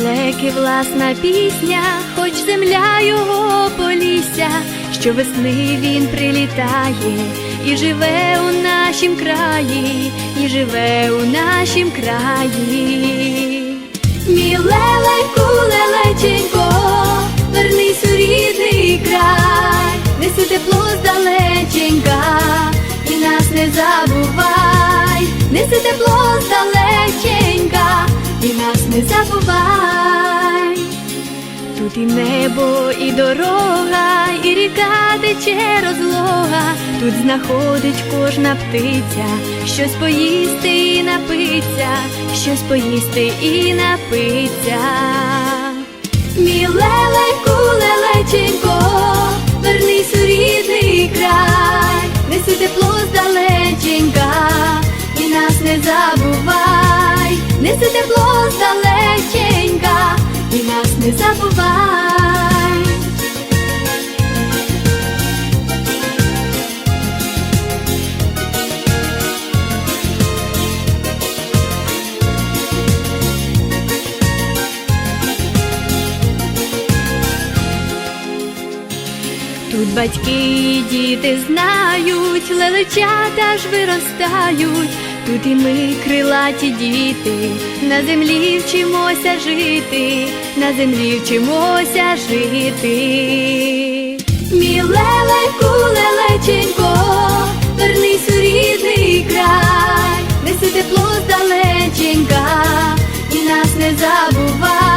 тільки власна пісня, хоч земля його полісся, що весни він прилітає і живе у нашім краї, і живе у нашім краї. Мій лелеку, лелеченько, вернись у рідний край, неси тепло здалеченька, і нас не забувай, неси тепло здалеченька, і нас не забувай. Тут і небо, і дорога, і ріка тече розлога, тут знаходить кожна птиця, щось поїсти і напиться, щось поїсти і напиться. Мій лелеку, лелеченько, вернись у рідний край, неси тепло здалеченька, і нас не забувай, неси тепло здалеченька, батьки і діти знають, лелечата ж виростають, тут і ми, крилаті діти, на землі вчимося жити, на землі вчимося жити. Мій лелеку, лелеченько, вернись у рідний край, неси тепло здалеченька, і нас не забувай,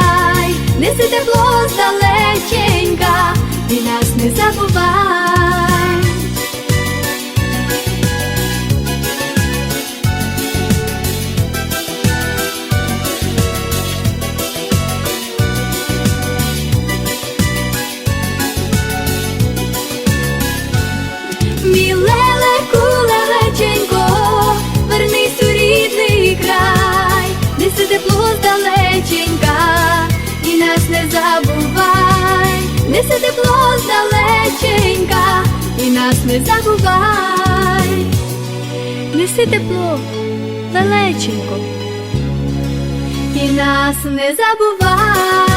неси тепло здалеченька, і нас не забувай, неси тепло, далеченько, і нас не забувай.